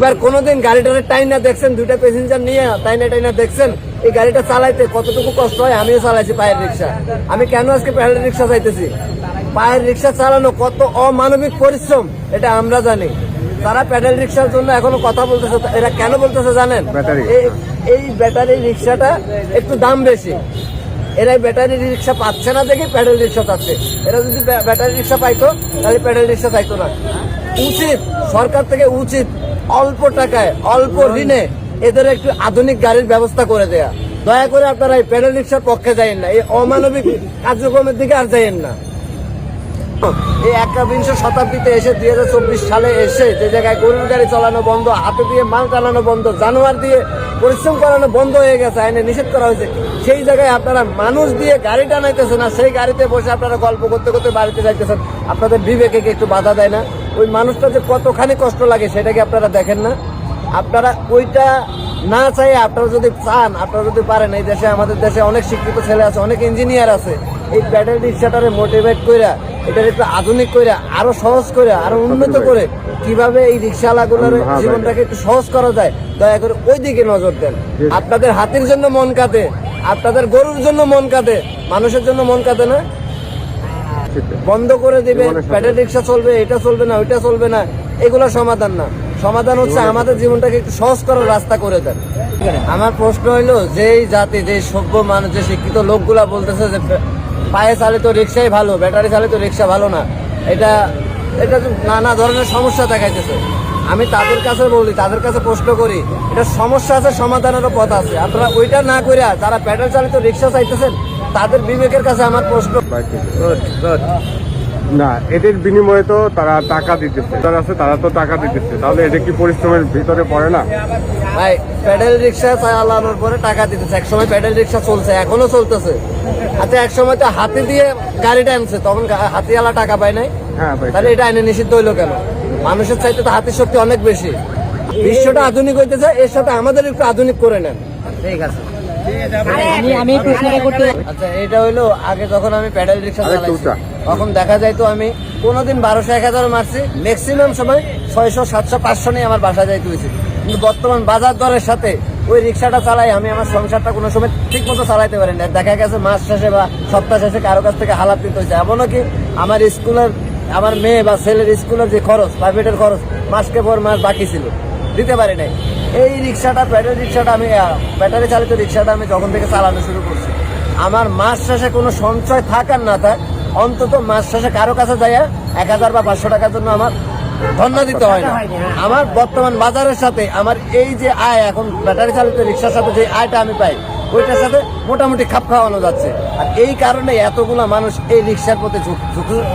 একবার কোনোদিন গাড়িটারে টাইনা দেখছেন দুইটা প্যাসেঞ্জার নিয়ে টাইনা টাইনা দেখছেন এই গাড়িটা চালাইতে কতটুকু কষ্ট হয়? আমিও চালাইছি পায়ের রিক্সা। আমি কেন আজকে পায়ের রিক্সা চাইতেছি পায়ের রিক্সা চালানো কত অমানবিক পরিশ্রম এটা আমরা জানি। তারা প্যাডেল রিক্সার জন্য এখনও কথা বলতেছে এরা কেন বলতেছে জানেন? এই- এই ব্যাটারি রিক্সাটা একটু দাম বেশি। এরা ব্যাটারি রিক্সা পাচ্ছে না দেখে প্যাডেল রিক্সা চাচ্ছে। এরা যদি ব্যাটারি রিক্সা পাইতো তাহলে প্যাডেল রিক্সা চাইতো না। উচিত, সরকার থেকে উচিত অল্প টাকায়, অল্প ঋণে এদের একটু আধুনিক গাড়ির ব্যবস্থা করে দেয়া। দয়া করে আপনারা এই প্যাডেল রিক্সার পক্ষে যাইয়েন না, এই অমানবিক কার্যক্রমের দিকে আর যাইয়েন না। এই একবিংশ শতাব্দীতে এসে দুই হাজার চব্বিশ সালে এসে যে জায়গায় গরুর গাড়ি চালানো বন্ধ, হাতে দিয়ে মাল চালানো বন্ধ, জানোয়ার দিয়ে পরিশ্রম করানো বন্ধ হয়ে গেছে, আইনে নিষেধ করা হয়েছে। সেই জায়গায় আপনারা মানুষ দিয়ে গাড়ি টানাইতেছেন আর সেই গাড়িতে বসে আপনারা গল্প করতে করতে বাড়িতে যাইতেছেন। আপনাদের বিবেকে একটু বাধা দেয় না? ওই মানুষটা যে কতখানি কষ্ট লাগে সেটা কি আপনারা দেখেন না? আপনারা ওইটা না চাই আপনারা যদি চান আপনারা যদি পারেন এই দেশে আমাদের দেশে অনেক শিক্ষিত ছেলে আছে অনেক ইঞ্জিনিয়ার আছে। এই ব্যাটারি রিক্সাটারে মোটিভেট কইরা এটার একটু আধুনিক কইরা আরও সহজ করে আরও উন্নত করে কীভাবে এই রিক্সাওয়ালাগুলোর হ্যাঁ, জীবনটাকে একটু সহজ করা যায় দয়া করে ওই দিকে নজর দেন। আপনাদের হাতির জন্য মন কাঁদে আপনাদের গরুর জন্য মন কাঁদে মানুষের জন্য মন কাঁদে না? বন্ধ করে দিবে। প্যাডেল রিক্সা চলবে এটা চলবে না ওইটা চলবে না এগুলো সমাধান না। সমাধান হচ্ছে আমাদের জীবনটাকে একটু সহজ করার রাস্তা করে দেন। আমার প্রশ্ন হইল যেই জাতি যে সভ্য মানুষ যে শিক্ষিত লোকগুলা বলতেছে যে পায়ে চালিত রিক্সাই ভালো ব্যাটারি চালিত রিক্সা ভালো না এটা এটা নানা ধরনের সমস্যা দেখাইতেছে। আমি তাদের কাছে বলি তাদের কাছে প্রশ্ন করি এটা সমস্যা আছে সমাধানেরও পথ আছে। আপনারা ওইটা না করে যারা প্যাডেল চালিত রিক্সা চাইতেছেন তাদের বিবেকের কাছে আমার প্রশ্ন। না এদের বিনিময়ে তো তারা টাকা দিতেছে। যারা আছে তারা তো টাকা দিতেছে। তাহলে এটা কি পরিশ্রমের ভিতরে পড়ে না? ভাই প্যাডেল রিক্সা চালানোর পরে টাকা দিতেছে। এক সময় প্যাডেল রিক্সা চলছে এখনও চলতেছে। আচ্ছা এক সময় তো হাতে দিয়ে গাড়িটা আনছে তখন হাতিওয়ালা টাকা পায় নাই? হ্যাঁ ভাই তাহলে এটা আইনে নিষিদ্ধ হইল কেন? মানুষের চাইতে তো হাতের শক্তি অনেক বেশি। বিশ্বটা আধুনিক হইতেছে এর সাথে আমাদের একটু আধুনিক করে নেন। ঠিক আছে। আমি করতে আচ্ছা এটা হইল আগে যখন আমি প্যাডেল রিক্সা চালাইছি তখন দেখা যায় তো আমি কোনোদিন বারোশো এক হাজার মারছি ম্যাক্সিমাম সময় ছয়শো সাতশো পাঁচশো নিয়ে আমার বাসা যাইতে হয়েছে কিন্তু বর্তমান বাজার দরের সাথে ওই রিক্সাটা চালাই আমি আমার সংসারটা কোনো সময় ঠিক মতো চালাইতে পারি না দেখা গেছে মাস শেষে বা সপ্তাহ শেষে কারও কাছ থেকে হালাত দিতে হয়েছে এমনও কি আমার স্কুলের আমার মেয়ে বা ছেলের স্কুলের যে খরচ প্রাইভেটের খরচ মাসকে পর মাস বাকি ছিল দিতে পারি নাই। এই রিক্সাটা ব্যাটারি রিক্সাটা আমি ব্যাটারি চালিত রিক্সাটা আমি যখন থেকে চালানো শুরু করছি আমার মাস শেষে কোনো সঞ্চয় থাকার না থাক অন্তত মাস শেষে কারও কাছে যাইয়া এক হাজার বা পাঁচশো টাকার জন্য আমার ধন্য দিতে হয় না। আমার বর্তমান বাজারের সাথে আমার এই যে আয় এখন ব্যাটারি চালিত রিক্সার সাথে যে আয়টা আমি পাই ওইটার সাথে মোটামুটি খাপ খাওয়ানো যাচ্ছে। আর এই কারণে এতগুলা মানুষ এই রিক্সার প্রতি ঝুঁক-